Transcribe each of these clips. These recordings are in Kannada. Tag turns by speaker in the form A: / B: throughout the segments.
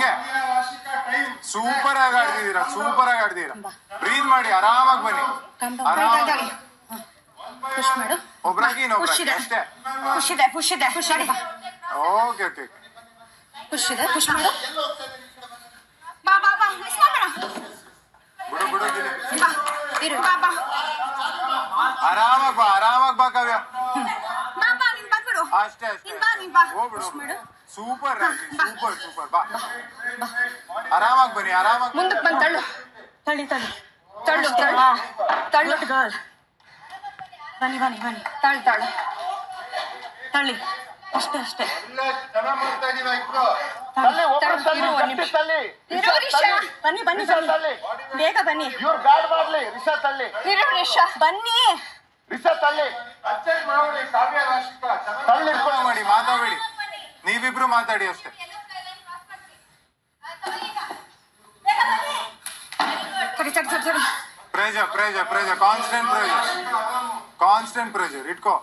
A: ಹಿಂಗೆ. ಸೂಪರ್ ಆಗಿ ಆಡ್ತಿದ್ದೀರಾ ಸೂಪರ್ ಆಗಿ ಆಡ್ತಿದ್ದೀರಾ. ಬ್ರೀತ್ ಮಾಡಿ ಆರಾಮಾಗಿ ಬನ್ನಿ. ಆರಾಮಾಗಿ
B: ಪುಷ್ ಮಾಡು.
A: ಒಬ್ರಾಗಿ
B: ಪುಷ್
A: ಇನ್ನೊಬ್ರಾಗಿ
B: ಇದೆ.
A: ಅಷ್ಟೇ.
B: ಪುಷ್ ಇದೆ ಪುಷ್ ಇದೆ. ಪುಷ್ ಮಾಡಿ
A: ಓಕೆ ಓಕೆ
B: ಪುಷ್ ಇದೆ ಪುಷ್ ಮಾಡು. ಬಾ ಬಾ ಬಾ. ಮಿಸ್ ಮಾಡಬೇಡ
A: ಬಿಡು ಬಿಡು
B: ಬಾ ಇರು ಬಾ ಬಾ
A: ಆರಾಮಾಗಿ ಬಾ ಆರಾಮಾಗಿ ಬಾ ಕಾವ್ಯ. ಅಷ್ಟೇ ಅಷ್ಟೇ.
B: ಬಾ ನೀನ್ ಬಾ.
A: ಹೋಗ್ಬಿಡು
B: ಬಿಡು
A: ಸೂಪರ್ ಸೂಪರ್ ಸೂಪರ್ ಬಾ ಆರಾಮಾಗಿ ಬನ್ನಿ ಆರಾಮಾಗಿ
B: ಮುಂದಕ್ಕೆ ಬಂದು ತಳ್ಳು. ತಳ್ಳಿ ತಳ್ಳಿ. ತಳ್ಳು ತಳ್ಳು. ತಳ್ಳು. ಗರ್ಲ್ ಬನ್ನಿ ಬನ್ನಿ ಬನ್ನಿ. ತಳ್ಳು ತಳ್ಳು. ತಳ್ಳಿ. ಅಷ್ಟೇ ಅಷ್ಟೇ. ಬನ್ನಿ ಬನ್ನಿ ಬೇಗ ಬನ್ನಿ. ಬನ್ನಿ.
C: ತಲ್ಲಿ ತಳ್ಳಿ
A: ಫೋನ್ ಮಾಡಿ ಮಾತಾಡಬೇಡಿ ನೀವಿಬ್ರು ಮಾತಾಡಿ ಅಷ್ಟೇ. Pressure pressure pressure constant pressure constant pressure ಇಟ್ಕೋ.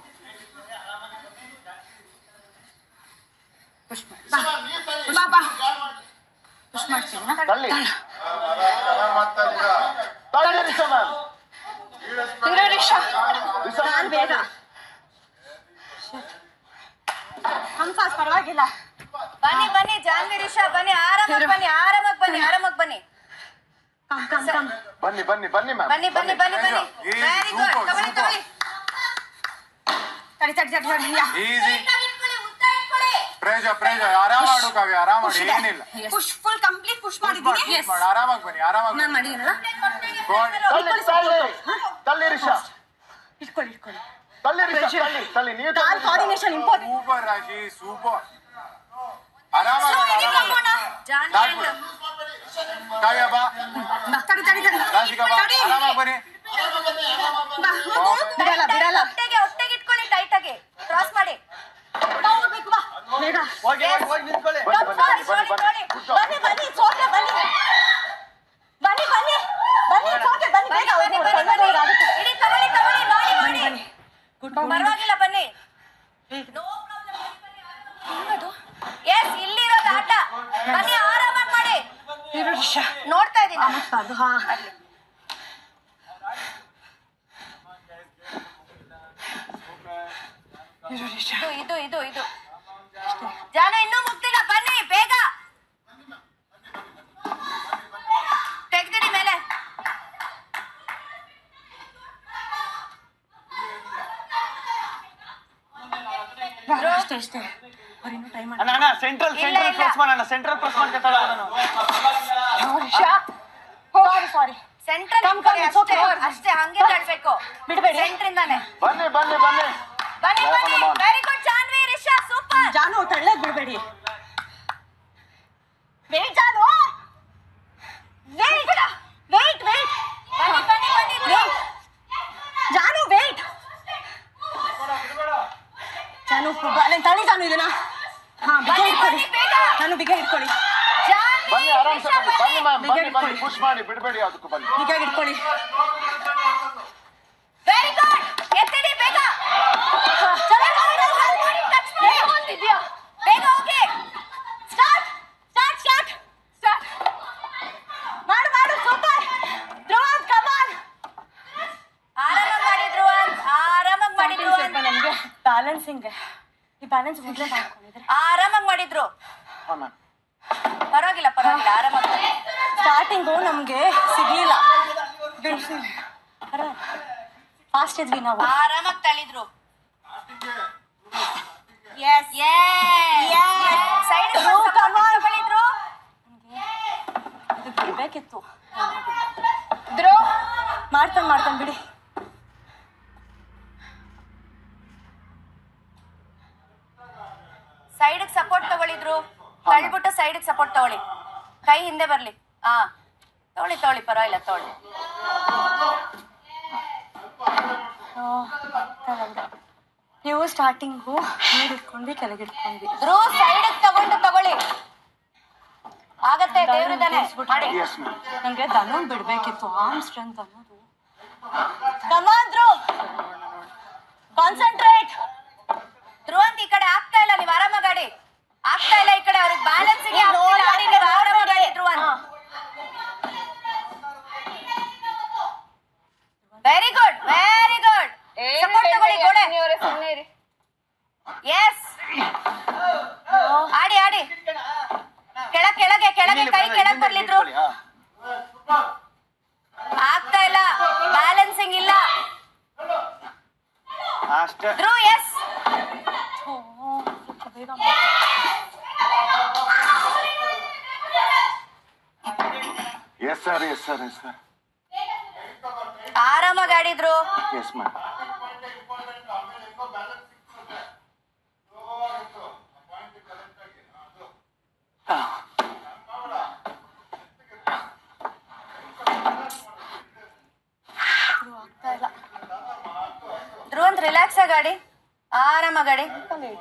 C: ತಲ್ಲಿ ತಳ್ಳಿ. ರಿಷಾ ಮ್ಯಾಮ್
B: ಇರು ರಿಷಾ
C: ರಿಷಾ
B: ನಾನ್ ಬೇಗ ಹಂಸಾಸ್ ಪರವಾಗಿಲ್ಲ
D: ಬನ್ನಿ ಬನ್ನಿ ಜಾನ್ವಿ ರಿಷಾ ಬನ್ನಿ ಆರಾಮಾಗಿ ಬನ್ನಿ ಆರಾಮಾಗಿ ಬನ್ನಿ ಆರಾಮಾಗಿ ಬನ್ನಿ
B: ಕಮ್ ಕಮ್ ಕಮ್
C: ಬನ್ನಿ ಬನ್ನಿ ಬನ್ನಿ ಮ್ಯಾಮ್
D: ಬನ್ನಿ ಬನ್ನಿ ಬನ್ನಿ ಬನ್ನಿ
A: ಏ,
D: ವೆರಿ ಗುಡ್
A: super,
D: ತಗೊಳ್ಳಿ
A: super.
D: ತಗೊಳ್ಳಿ
B: ತಡಿ ತಡಿ ತಡಿ ತಡಿ ಯಾ
A: ಈಸಿ ಪ್ರೆಜರ್ ಪ್ರೆಜರ್ ಆರಾಮ ಆಡು ಕಾವ್ಯ ಆರಾಮ ಮಾಡು ಏನಿಲ್ಲ
B: push full complete push
A: Push ಮಾಡು
B: ಮಾಡಿದ್ದೀನಿ
A: push ಮಾಡು ಆರಾಮಾಗಿ ಬನ್ನಿ ಆರಾಮಾಗಿ
B: ನಾನು ಮಾಡಿದ್ದೀನಲ್ಲ
C: ತಲ್ಲಿ ತಲ್ಲಿ ತಲ್ಲಿ ರಿಷಾ
B: ಇಟ್ಕೊಳ್ಳಿ ಇಟ್ಕೊಳ್ಳಿ
C: ತಲ್ಲಿ ರಿಷಾ ತಲ್ಲಿ ತಲ್ಲಿ ನೀವು
B: ಕಾಲ್
C: ತಲ್ಲಿ Risha.
B: Coordination important
A: super Rashi super ಆರಾಮಾಗಿ ಆಡು, ಆರಾಮಾಗಿ ಆಡು.
D: ಜಾನ್ವಿ
A: ದಾಟ್ಬಿಡು.
D: and
A: ಕಾವ್ಯ ಬಾ
B: ತಡಿ ತಡಿ ತಡಿ
A: ರಾಶಿಕಾ ಬಾ
B: ತಡಿ
A: ಆರಾಮಾಗಿ ಬನ್ನಿ
B: ಬಾ ಬಿಡಲ್ಲ ಬಿಡಲ್ಲ
D: ಹೊಟ್ಟೆಗೆ ಹೊಟ್ಟೆಗೆ ಇಟ್ಕೊಳ್ಳಿ ಟೈಟ್ ಆಗಿ ಕ್ರಾಸ್ ಮಾಡಿ
B: ಬಾ ಹೋಗ್ಬೇಕು ಬಾ ಬೇಗ
C: ಹೋಗಿ ಹೋಗಿ ಹೋಗಿ ನಿಂತ್ಕೊಳ್ಳಿ ಬನ್ನಿ ಬನ್ನಿ ಬನ್ನಿ ಬನ್ನಿ Good job.
B: ಬನ್ನಿ ಬನ್ನಿ ಸೋಕೆ ಬನ್ನಿ ಬನ್ನಿ ಬನ್ನಿ ಬನ್ನಿ ಸೋಕೆ ಬನ್ನಿ ಬೇಗ
D: ಬನ್ನಿ ಬನ್ನಿ ಬನ್ನಿ ಇಡಿ ತಗೊಳ್ಳಿ ತಗೊಳ್ಳಿ ನೋಡಿ
B: ಬನ್ನಿ
D: ನೋಡಿ
B: ಬನ್ನಿ ಗುಡ್
D: ಪರವಾಗಿಲ್ಲ ಬನ್ನಿ ನೋ ಪ್ರಾಬ್ಲಮ್ ಎಸ್ ಇಲ್ಲಿರೋದು ಆಟ ಬನ್ನಿ ಆರಾಮಾಗಿ ಮಾಡಿ
B: ರಿಷಾ
D: ನೋಡ್ತಾ ಇದ್ದೀನಿ.
B: ಅದು ಹಾ.
D: ಇದು ಇದು ಇದು ಇದು. ಜಾನ ಇನ್ನೂ ಮುಗ್ದಿಲ್ಲ. ಬನ್ನಿ ಬೇಗ. ತೆಗ್ದಿಡಿ ಮೇಲೆ.
B: ಅಷ್ಟೇ ಅಷ್ಟೇ. ಅವ್ರು ಇನ್ನೂ ಟೈಮ್
E: ಅಣ್ಣ ಅಣ್ಣ ಸೆಂಟ್ರಲ್ ಸೆಂಟ್ರಲ್
D: ಇಲ್ಲ.
E: ಪ್ರೆಸ್ ಮಾಡೋಣ central press ಮಾಡ್ಕೊತಾಳ
B: Risha sorry sorry
D: central
B: come, come, it's okay.
D: ಅಷ್ಟೇ ಹಂಗೆ ತಡ್ಬೇಕು.
B: ಬಿಡ್ಬೇಡಿ.
D: ಸೆಂಟ್ರಿಂದಾನೆ
C: ಬನ್ನಿ ಬನ್ನಿ ಬನ್ನಿ.
D: ಬನ್ನಿ ಬನ್ನಿ. Very good Janvi Risha super
B: Janu ತಳ್ಳಕ್ ಬಿಡ್ಬೇಡಿ. Wait Janu. Wait wait wait
D: ಬನ್ನಿ ಬನ್ನಿ ಬನ್ನಿ bro.
B: ಜಾನು ವೇಟ್ ಜಾನು ನಾನು ತಳಿ ಜಾನು ಇದನ್ನ. ಹಾ ಬಿಗ
D: ಬನ್ನಿ,
B: ಇಟ್ಕೊಳ್ಳಿ
D: ಬನ್ನಿ, ಬೇಗ.
B: ನಾನು ಬಿಗ ಇಟ್ಕೊಳ್ಳಿ
C: ಬನ್ನಿ. ಪುಷ್ ಮಾಡಿ ಬಿಡಬೇಡಿ ಅದಕ್ಕೆ ಬನ್ನಿ.
B: ಇಟ್ಕೊಳ್ಳಿ.
D: ವೆರಿ ಗುಡ್ ಎತ್ತಿಡಿ ಬೇಗ. ಬೇಗ ಹೋಗಿ.
B: ಸ್ಟಾರ್ಟ್ ಸ್ಟಾರ್ಟ್ ಸ್ಟಾರ್ಟ್ ಸ್ಟಾರ್ಟ್ ಮಾಡು ಮಾಡು ಸೂಪರ್ ಧ್ರುವನ್ ಕಮ್ ಆನ್
D: ಆರಾಮಾಗಿ ಮಾಡಿದ್ರು ಅಂತ ಆರಾಮಾಗಿ ಮಾಡಿದ್ರು ಅಂತ
B: ನಮಗೆ ಬ್ಯಾಲೆನ್ಸಿಂಗ್ ಈ ಬ್ಯಾಲೆನ್ಸ್ ಮೊದಲೇ ಮಾಡ್ಕೊಂಡಿದ್ರೆ.
D: ಆರಾಮಾಗಿ ಮಾಡಿದ್ರು. ಪರವಾಗಿಲ್ಲ ಪರವಾಗಿಲ್ಲ. ಆರಾಮಾಗಿ ಮಾಡಿ.
B: ಸ್ಟಾರ್ಟಿಂಗು ನಮಗೆ ಸಿಗ್ಲಿಲ್ಲ. ಫಾಸ್ಟ್ ಇದ್ವಿ ನಾವು.
D: ಆರಾಮಾಗಿ ತಳಿದ್ರು
B: ಎಸ್
D: ಸೈಡ್
B: come on.
D: ತಗೊಳಿದ್ರು
B: ಇದು ಬಿಡ್ಬೇಕಿತ್ತು. ಧ್ರು ಮಾಡ್ತಾನೆ ಮಾಡ್ತಾನೆ ಬಿಡಿ.
D: ಸೈಡ್ ಸಪೋರ್ಟ್ ತಗೊಳಿದ್ರು ತಳ್ಬಿಟ್ಟು ಸೈಡ್ ಸಪೋರ್ಟ್ ತಗೊಳ್ಳಿ. ಕೈ ಹಿಂದೆ ಬರ್ಲಿ. ಹಾ ತೊಳಿ ತಗೊಳ್ಳಿ ಪರವಾಗಿಲ್ಲ
B: ತಗೊಂಡೆ. ನೀವು ಸ್ಟಾರ್ಟಿಂಗು ನೀರು ಇಟ್ಕೊಂಡ್ವಿ ಕೆಳಗೆ ಇಟ್ಕೊಂಡ್ವಿ.
D: ಧ್ರುವ ಸೈಡ್ ತಗೊಂಡು ತಗೊಳ್ಳಿ. ಆಗತ್ತೆ ಮಾಡಿ.
B: ನಂಗೆ ದನ ಬಿಡ್ಬೇಕಿತ್ತು ಆರ್ಮ್ ಸ್ಟ್ರೆಂತ್ ಅನ್ನೋದು. ಕಮಾನ್ ಧ್ರು ಕಾನ್ಸಂಟ್ರೇಟ್
D: ಅಂತ ಈ ಕಡೆ ಆಗ್ತಾ ಇಲ್ಲ ನೀವು ಆರಾಮಾಗಿ ಗಾಡಿ ಆಗ್ತಾ ಇಲ್ಲ ಈ ಕಡೆ ಅವ್ರಿಗೆ ಆಡಿ ನೀವು ಆರಾಮಾಗಿ ಹಾಗೆ ಕೈ ಕೆಳಗ್ ಬರ್ಲಿದ್ರು ಆಗ್ತಾ ಇಲ್ಲ ಬ್ಯಾಲೆನ್ಸಿಂಗ್ ಇಲ್ಲ Dhruv yes
C: yes sir yes sir yes sir
D: ಆರಾಮಾಗಿ ಆಡಿದ್ರು.
C: ಎಸ್ ಮ್ಯಾಮ್
D: ರಿಲ್ಯಾಕ್ಸ್ ಆಗಾಡಿ ಆರಾಮ ಗಾಡಿ.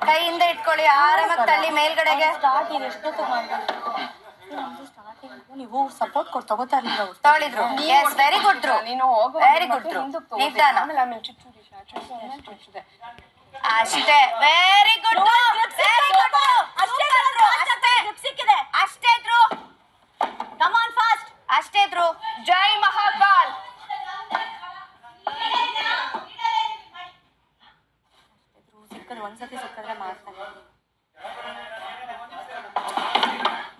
D: ಕೈಯಿಂದ ಇಟ್ಕೊಳ್ಳಿ ಆರಾಮಾಗಿ ತಳ್ಳಿ ಮೇಲ್ಗಡೆಗೆ.
B: ನೀವು ಸಪೋರ್ಟ್ ಕೊಟ್ಟು ತಗೋತಾ ಇರಲಿಲ್ಲ ಅವ್ರು.
D: ತೊಳಿದ್ರು ಎಸ್ ವೆರಿ ಗುಡ್ ಧ್ರು
F: ನೀನು ಹೋಗು
D: ವೆರಿ ಗುಡ್ ಧ್ರು ನಿಧಾನ. ಅಷ್ಟೇ. ವೆರಿ ಗುಡ್ ವೆರಿ ಗುಡ್ ಅಷ್ಟೇ ಸಿಕ್ಕಿದೆ ಅಷ್ಟೇ ಧ್ರು ಕಮ್ ಆನ್ ಫಾಸ್ಟ್ ಅಷ್ಟೇ ಧ್ರು
F: ಜೈ ಮಹಾಕಾಲ್
B: ಸಿಕ್ಕದು ಒಂದ್ಸತಿ ಸಿಕ್ಕಿದ್ರೆ ಮಾಡ್ತಾರೆ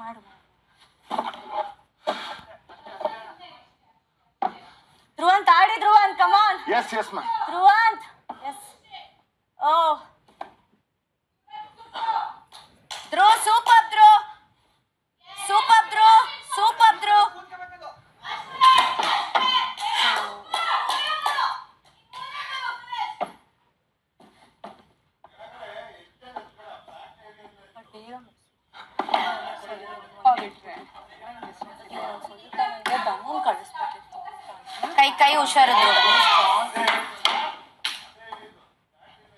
B: ಮಾಡು ಧ್ರುವಂತ್ ಆಡಿ Dhruvanth come on
C: yes yes ma'am
B: Dhruvanth yes O
D: Dhru super Dhru super Dhru super Dhru
B: but ಬೇಗ ದಮ್ಮನ್ ಕಳಿಸ್ಬೇಕಿತ್ತು
D: ಕೈ ಹುಷಾರು ಹುಷಾರಿದ್ರು.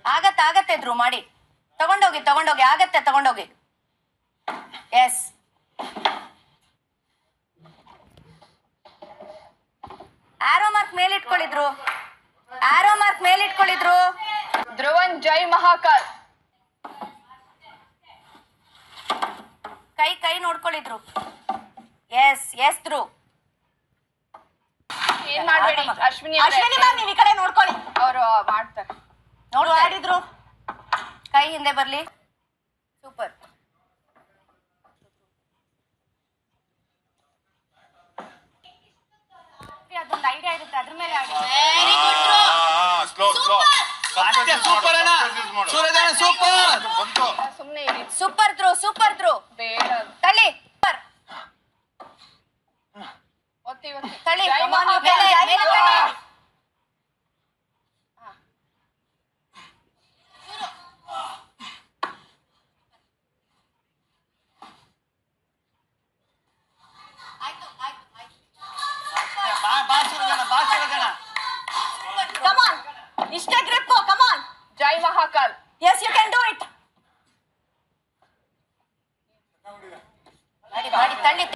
D: ಆಗತ್ತೆ ಆಗತ್ತೆ ಧ್ರು ಮಾಡಿ. ತಗೊಂಡೋಗಿ ತಗೊಂಡೋಗಿ ಆಗತ್ತೆ ತಗೊಂಡೋಗಿ. ಎಸ್ ಆರೋ ಮಾರ್ಕ್ ಮೇಲಿಟ್ಕೊಳ್ಳಿದ್ರು ಆರೋ ಮಾರ್ಕ್ ಮೇಲಿಟ್ಕೊಳ್ಳಿದ್ರು
F: ಧ್ರುವನ್ ಜೈ ಮಹಾಕಾಲ್.
D: ಕೈ ಕೈ ನೋಡ್ಕೊಳ್ಳಿದ್ರು ಎಸ್ ಎಸ್ ಧ್ರು
F: ಏನ್ ಮಾಡ್ಬೇಡಿ? ಅಶ್ವಿನಿ
B: ಅಶ್ವಿನಿ ಮ್ಯಾಮ್ ನೀವು ಈ ಕಡೆ ನೋಡ್ಕೊಳ್ಳಿ.
F: ಅವರು ಮಾಡ್ತಾರೆ.
D: ನೋಡು ಆಡಿದ್ರು. ಕೈ ಹಿಂದೆ ಬರ್ಲಿ. ಸೂಪರ್. ಅದೊಂದು ಐಡಿಯಾ ಇರುತ್ತೆ ಅದ್ರ ಮೇಲೆ ಆಡಿ. ವೆರಿ ಗುಡ್
A: ಸ್ಲೋ ಸ್ಲೋ
E: ಅಷ್ಟೇ ಸೂಪರ್ ಅಣ್ಣ. ಸೂರಜ್ ಸೂಪರ್
A: ಬಂತು.
F: ಸುಮ್ನೆ ಇರಿ.
D: ಸೂಪರ್ ತ್ರೂ ಸೂಪರ್ ಧ್ರು
F: ಬೇಡ
D: ತಳಿ ಸೂಪರ್
F: ಒತ್ತಿ ಒತ್ತಿ
D: ತಳಿ
F: ಜೈ
D: Come on,
F: ಮಹಾಕಾಲ್.
D: ಮೇಲೆ, ಮೇಲೆ ತಳಿ.
E: ಬಾ ಬಾ ಸೂರಜ್ ಅಣ್ಣ ಬಾ ಸೂರಜ್ ಅಣ್ಣ
B: ಕಮಾನ್ ಇಷ್ಟೇ grip come on
F: Jai Mahakal
B: yes you can do it
D: ಮಾಡಿ ಮಾಡಿ ತಳ್ಳಿ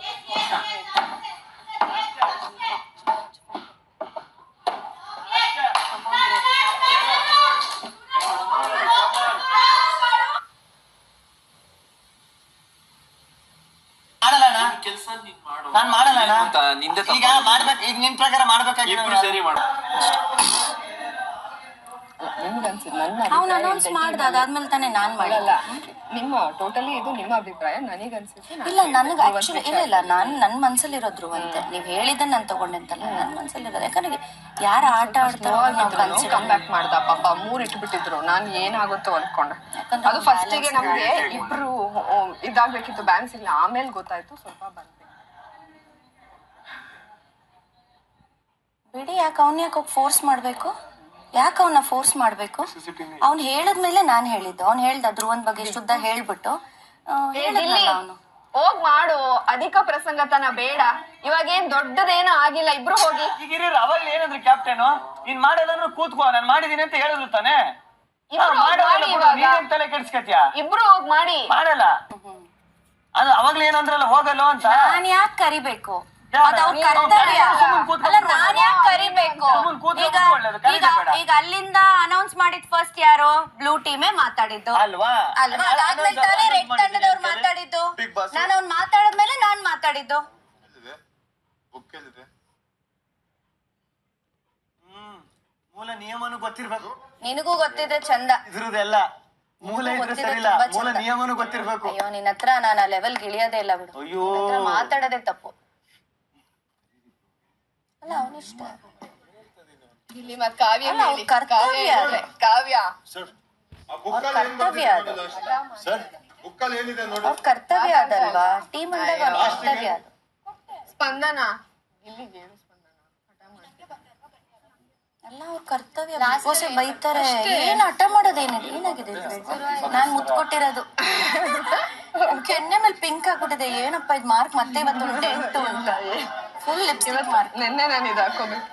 E: ಮಾಡಲ್ಲ ಅಣ್ಣ ನಾನ್ ಮಾಡಲ್ಲ ಅಣ್ಣ. ಈಗ ಮಾಡ್ಬೇಕು ಈಗ ನಿನ್ ಪ್ರಕಾರ ಸರಿ ಮಾಡು.
F: ನನ್ನ
D: ಅವ್ನು ಅನೌನ್ಸ್ ಮಾಡ್ದ ಅದಾದ್ಮೇಲೆ ತಾನೇ ನಾನ್
F: ಮಾಡಲ್ಲ
D: ಮಾಡಲ್ಲ
F: ನಿಮ್ಮ ಟೋಟಲಿ ಇದು ನಿಮ್ಮ ಅಭಿಪ್ರಾಯ
D: ಇಲ್ಲ ನನಗೆ ಆಕ್ಚುಲಿ ಇಲ್ಲ ಇಲ್ಲ. ನಾನು ನನ್ನ ಮನ್ಸಲ್ಲಿರೋದ್ರು ಅಂತೆ ನೀವ್ ಹೇಳಿದ್ದನ್ನ ನಾನು ತಗೊಂಡೆಂತಲ್ಲ ನನ್ನ ಮನ್ಸಲ್ಲಿರೋದು. ಯಾಕಂದ್ರೆ ಯಾರು ಆಟ ಆಡ್ತಾರೋ ನಾವು
F: ಕಮ್
D: ಕನ್ಸಿಡರ್
F: ಬ್ಯಾಕ್ ಮಾಡ್ದ ಪಾಪ ಮೂರ್ ಇಟ್ಬಿಟ್ಟಿದ್ರು. ನಾನ್ ಏನಾಗುತ್ತೋ ಅನ್ಕೊಂಡೆ.
D: ಯಾಕಂದ್ರೆ
F: ಅದು ಫಸ್ಟಿಗೆ ನಮ್ಗೆ ಇಬ್ರು ಓ, ಇದಾಗ್ಬೇಕಿತ್ತು ಬ್ಯಾಲೆನ್ಸ್ ಇಲ್ಲ. ಆಮೇಲೆ ಗೊತ್ತಾಯ್ತು ಸ್ವಲ್ಪ ಬಂದ್ವಿ
D: ಬಿಡಿ ಯಾಕೆ ಅವ್ನ ಯಾಕೆ ಫೋರ್ಸ್ ಮಾಡ್ಬೇಕು? ಯಾಕೆ ಅವನ್ನ ಫೋರ್ಸ್ ಮಾಡ್ಬೇಕು? ಅವ್ನು ಹೇಳಿದ್ಮೇಲೆ ನಾನು ಹೇಳಿದ್ದು. ಅವ್ನ್ ಹೇಳ್ದ ಧ್ರುವನ್ ಬಗ್ಗೆ ಶುದ್ಧ ಹೇಳ್ಬಿಟ್ಟು. ಆ, ಹೇಳಿದ್ನಲ್ಲ ಅವನು.
F: ಹೋಗ್ ಮಾಡು. ಅಧಿಕ ಪ್ರಸಂಗತನ ಬೇಡ. ಇವಾಗ ಏನ್ ದೊಡ್ಡದೇನೋ ಆಗಿಲ್ಲ. ಇಬ್ರು ಹೋಗಿ.
E: ಈಗ ಅವಾಗ ಏನಂದ್ರೆ ಕ್ಯಾಪ್ಟನ್ ನೀನ್ ಮಾಡಲ್ಲ ಕೂತ್ಕೋ. ನಾನ್ ಮಾಡಿದೀನಿ ಅಂತ ಹೇಳಿದ್ರು ತಾನೆ?
F: ಇಬ್ರು ಹೋಗ್ ಮಾಡಿ ಇವಾಗ.
E: ನೀನೇನ್ ತಲೆ ಕೆಡ್ಸ್ಕತ್ಯಾ?
F: ಇಬ್ರು ಹೋಗ್ ಮಾಡಿ.
E: ಮಾಡಲ್ಲ. ಅದು ಅವಾಗ್ಲೇ ಏನಂದ್ರಲ್ಲ ಹೋಗಲ್ಲ ಅಂತ?
D: ನಾನ್ ಯಾಕೆ ಕರಿಬೇಕು? ಈಗ ಅಲ್ಲಿಂದ ಅನೌನ್ಸ್ ಮಾಡಿದ್ ಫಸ್ಟ್ ಯಾರು? ಬ್ಲೂ ಟೀಮೇ ಮಾತಾಡಿದ್ದು.
E: ಅಲ್ವಾ?
D: ಅಲ್ವಾ? ಅದಾದ್ಮೇಲೆ ತಾನೇ ರೆಡ್ ತಂಡದವ್ರು ಮಾತಾಡಿದ್ದು. ನಾನು ಅವ್ನ್ ಮಾತಾಡಿದ್ಮೇಲೆ ನಾನ್ ಮಾತಾಡಿದ್ದು.
E: ಮೂಲ ನಿಯಮನು ಗೊತ್ತಿರ್ಬೇಕು.
D: ನಿನಗೂ ಗೊತ್ತಿದೆ ಚಂದ.
E: ಇದ್ರದೆಲ್ಲ ಮೂಲ ಇದ್ರೆ
D: ಗೊತ್ತಿದೆ,
E: ಸರಿ ಇಲ್ಲ
D: ತುಂಬಾ
E: ಮೂಲ ನಿಯಮನು ಗೊತ್ತಿರ್ಬೇಕು.
D: ಅಯ್ಯೋ ನಿನ್ನ ಹತ್ರ ನಾನು ಆ ಲೆವೆಲ್ ಇಳಿಯೋದೇ ಇಲ್ಲ ಬಿಡು.
E: ಅಯ್ಯೋ.
D: ಮಾತಾಡೋದೇ ತಪ್ಪು. ಅಲ್ಲ ಅವನಿಷ್ಟ
F: ಇಲ್ಲಿ ಮತ್ ಕಾವ್ಯ
D: ಅಲ್ಲ, ಕರ್ತವ್ಯ
F: ಕಾವ್ಯ
D: ಅದು.
F: ಕಾವ್ಯ.
A: ಸರ್ ಆ ಬುಕ್ಕಲ್ಲಿ ಏನ್
D: ಕರ್ತವ್ಯ ಅದು.
A: ಸರ್ ಏನಿದೆ ನೋಡಿ.
D: ಅವ್ರ ಕರ್ತವ್ಯ ಅದಲ್ವಾ? ಟೀಮ್ ಅಂದಾಗ ಅವ್ರ ಕರ್ತವ್ಯ ಅದು.
F: ಸ್ಪಂದನ? ಇಲ್ಲಿಗೆ ಹೇಳು ಸ್ಪಂದನ ಹಠ ಮಾಡ್ತಿದ್ದ.
D: ಅಲ್ಲ ಅವ್ರ ಕರ್ತವ್ಯ ಲಾಸ್ಟ್ ಬೈತಾರೆ. ಏನು ಹಠ ಮಾಡೋದೇನಿದೆ ಏನಾಗಿದೆ ನಾನ್ ಮುತ್ಕೊಟ್ಟಿರೋದು. ಕೆನ್ನೆ ಮೇಲೆ ಪಿಂಕ್ ಆಗ್ಬಿಟ್ಟಿದೆ ಏನಪ್ಪ ಇದು? ಮಾರ್ಕ್ ಮತ್ತೆ ಇವತ್ತು ನೋಡಿ ಎಂಟು ಅಂತ ಫುಲ್ ಲಿಪ್ಸ್ಟಿಕ್ ಮಾರ್ಕ್
F: ನೆನ್ನೆ ನಾನು ಇದು ಹಾಕೋಬೇಕು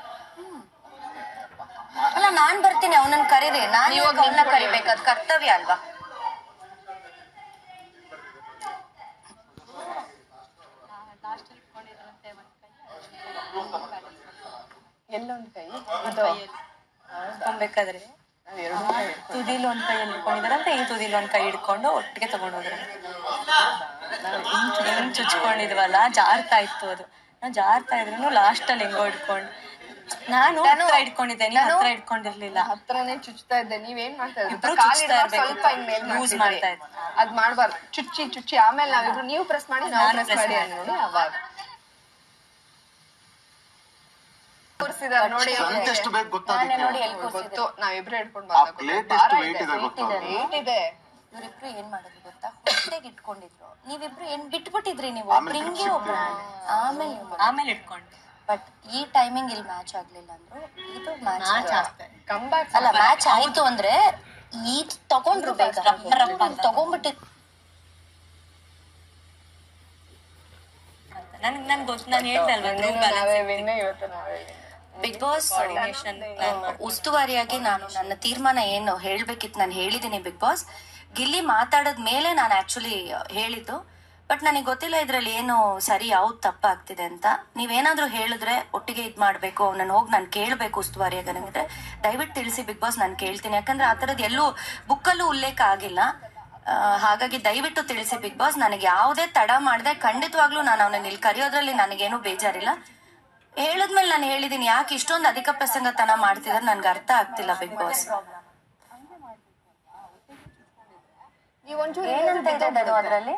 D: ಅಲ್ಲ ನಾನ್ ಬರ್ತೀನಿ ಅವನನ್ನ ಕರೀರಿ. ನಾನು ಇವಾಗ ಅವನ್ನ ಕರಿಬೇಕು. ಅದು ಕರ್ತವ್ಯ ಅಲ್ವಾ?
F: ಎಲ್ಲೊಂದ್ ಕೈ
B: ಬೇಕಾದ್ರೆ
F: ಅದು ಕೈ
B: ತುದಿಲ್ ಒಂದ್ ಕೈ ಹಿಡ್ಕೊಂಡಿದಾರಂತೆ ಈ ತುದಿಲ್ ಒಂದ್ ಕೈ ಹಿಡ್ಕೊಂಡು ಒಟ್ಟಿಗೆ ತಗೊಂಡ್ ಹೋದ್ರೆ ಹಿಂಗ್ ಚುಚ್ಕೊಂಡಿದ್ವಲ್ಲ ಜಾರ್ತಾ ಇತ್ತು ಅದು. ನಾನು ಜಾರ್ತಾ ಇದ್ರು ಲಾಸ್ಟ್ ಅಲ್ಲಿ ಹೆಂಗೋ ಹಿಡ್ಕೊಂಡು ನಾನು ಹತ್ರ ಹಿಡ್ಕೊಂಡಿದ್ದೆ ಹತ್ರ ಹಿಡ್ಕೊಂಡಿರ್ಲಿಲ್ಲ
F: ಹತ್ರನೇ ಚುಚ್ತಾ ಇದ್ದೆ. ನೀವೇನ್ ಮಾಡ್ತಾ ಇದ್ರಿ? ಕಾಲ್ ಸ್ವಲ್ಪ ಹಿಂಗ್ ಮೇಲ್
B: Use
F: ಮಾಡ್ತಿದ್ರಿ.
B: ಮಾಡ್ತಾ ಇದ್ದೆ.
F: ಅದ್ ಮಾಡ್ಬಾರ್ದು. ಚುಚ್ಚಿ ಚುಚ್ಚಿ. ಆಮೇಲೆ ನಾವಿಬ್ರು ನೀವು ಪ್ರೆಸ್ ಮಾಡಿ
B: ನಾನು
F: ಪ್ರೆಸ್
B: press
F: ಮಾಡಿ
B: ಮಾಡಿ.
F: ಅನ್ನೋದು ಅವಾಗ. ತೋರಿಸಿದಾರೆ ನೋಡಿ
E: ಸ್ಟ್ರೆಂತ್ ಎಷ್ಟು ಬೇಕು ಗೊತ್ತಾ
D: ನಾನೇ
E: ಅದಕ್ಕೆ?
D: ನೋಡಿ ಎಲ್ಲಿ
F: ಗೊತ್ತು ನಾವಿಬ್ರು ಹಿಡ್ಕೊಂಡು
E: ಆ ಪ್ಲೇಟ್ ಎಷ್ಟು weight ಇದೆ ಗೊತ್ತಾ
F: ವೇಟ್ ಇದೆ.
D: ಇವ್ರಿಬ್ರು ಏನ್ ಮಾಡಿದ್ರು ಗೊತ್ತಾ? ಹೊಟ್ಟೆಗೆ ಇಟ್ಕೊಂಡಿದ್ರು. ನೀವಿಬ್ರು ಏನ್ ಬಿಟ್ಬಿಟ್ಟಿದ್ರಿ ನೀವು?
E: ಆಮೇಲೆ
D: ಒಬ್ರು ಆಮೇಲೆ
B: ಆಮೇಲೆ ಇಟ್ಕೊಂಡು
D: ಬಟ್ ಈ ಟೈಮಿಂಗ್ ಇಲ್ಲಿ ಮ್ಯಾಚ್ ಆಗ್ಲಿಲ್ಲ ಅಂದ್ರು. ಇದು ಮ್ಯಾಚ್
F: ಕಮ್ ಬ್ಯಾಕ್
D: ಅಲ್ಲ ಮ್ಯಾಚ್ ಆಯ್ತು ಅಂದ್ರೆ ಈ ತಗೊಂಡ್ರು ಬೇಗ. ತಗೊಂಡ್ಬಿಟ್ಟಿ
B: ನನ್ಗೆ ನನ್ಗೆ ಗೊತ್ತು. ನಾನು ಹೇಳ್ದೆ ಅಲ್ವಾ group balance
F: ನಾವೇ ಇವತ್ತು ನಾವೇ win.
D: ಬಿಗ್ ಬಾಸ್ ಉಸ್ತುವಾರಿಯಾಗಿ ನಾನು ನನ್ನ ತೀರ್ಮಾನ ಏನು ಹೇಳ್ಬೇಕಿತ್ತು ನಾನು ಹೇಳಿದ್ದೀನಿ ಬಿಗ್ ಬಾಸ್. ಗಿಲ್ಲಿ ಮಾತಾಡದ ಮೇಲೆ ನಾನು ಆಕ್ಚುಲಿ ಹೇಳಿದ್ದು. ಬಟ್ ನನಗೆ ಗೊತ್ತಿಲ್ಲ ಇದ್ರಲ್ಲಿ ಏನು ಸರಿ ಯಾವ್ದು ತಪ್ಪಾಗ್ತಿದೆ ಅಂತ. ನೀವೇನಾದ್ರೂ ಹೇಳಿದ್ರೆ ಒಟ್ಟಿಗೆ ಇದ್ ಮಾಡ್ಬೇಕು ನಾನು ಹೋಗಿ ನಾನು ಕೇಳಬೇಕು ಉಸ್ತುವಾರಿಯಾಗಿ ನನಗಿದ್ರೆ ದಯವಿಟ್ಟು ತಿಳಿಸಿ ಬಿಗ್ ಬಾಸ್ ನಾನು ಕೇಳ್ತೀನಿ. ಯಾಕಂದ್ರೆ ಆ ಥರದ್ದು ಎಲ್ಲೂ ಬುಕ್ಕಲ್ಲೂ ಉಲ್ಲೇಖ ಆಗಿಲ್ಲ. ಹಾಗಾಗಿ ದಯವಿಟ್ಟು ತಿಳಿಸಿ ಬಿಗ್ ಬಾಸ್ ನನಗೆ ಯಾವುದೇ ತಡ ಮಾಡದೆ ಖಂಡಿತವಾಗ್ಲೂ ನಾನು ಅವನನ್ನ ಇಲ್ಲಿ ಕರೆಯೋದ್ರಲ್ಲಿ ನನಗೇನು ಬೇಜಾರಿಲ್ಲ. ಹೇಳದ್ಮೇಲೆ ನಾನು ಹೇಳಿದೀನಿ ಯಾಕೆ ಇಷ್ಟೊಂದು ಅಧಿಕ ಪ್ರಸಂಗತನ ಮಾಡ್ತಿದ್ರೆ ನನ್ಗೆ ಅರ್ಥ ಆಗ್ತಿಲ್ಲ ಬಿಗ್ ಬಾಸ್. ಏನಂತ ಇದೆ ಧನು ಅದ್ರಲ್ಲಿ?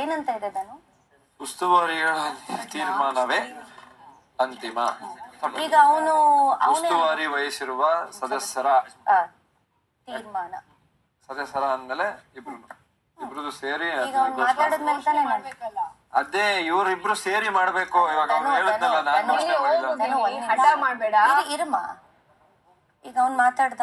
D: ಏನಂತ ಇದೆ ಧನು
C: ಉಸ್ತುವಾರಿಗಳ ತೀರ್ಮಾನವೇ ಅಂತಿಮ.
D: ಈಗ ಅವನು ಅವನೇ
C: ಉಸ್ತುವಾರಿ ವಹಿಸಿರುವ ಸದಸ್ಯರ
D: ತೀರ್ಮಾನ.
C: ಸದಸ್ಯರ ಅಂದ್ಮೇಲೆ ಇಬ್ರು. ಇಬ್ರದು ಸೇರಿ
D: ಈಗ ಅವ್ನು ಮಾತಾಡದ್ಮೇಲೆ ತಾನೇ ನಾನು.
C: ಅದೇ ಇವ್ರಿಬ್ರು ಸೇರಿ ಮಾಡ್ಬೇಕು ಇವಾಗ ಅವ್ನು ಹೇಳಿದ್ನಲ್ಲ ನಾನು ಯೋಚನೆ ಮಾಡಿಲ್ಲ.
F: ಹಠ ಮಾಡ್ಬೇಡ.
D: ಇರಮ್ಮ. ಈಗ ಅವ್ನ್ ಮಾತಾಡ್ದ.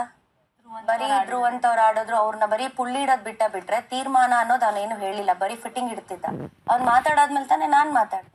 D: ಬರೀ ಇದ್ರು ಅಂತವ್ರು ಆಡಿದ್ರು ಅವ್ರನ್ನ ಬರೀ ಪುಳ್ಳಿ ಇಡೋದ್ ಬಿಟ್ಟ ಬಿಟ್ರೆ ತೀರ್ಮಾನ ಅನ್ನೋದು ಅವನೇನು ಹೇಳಿಲ್ಲ. ಬರೀ ಫಿಟ್ಟಿಂಗ್ ಇಡ್ತಿದ್ದ. ಅವ್ನ್ ಮಾತಾಡಾದ್ಮೇಲೆ ತಾನೇ ನಾನ್ ಮಾತಾಡ್ದೆ.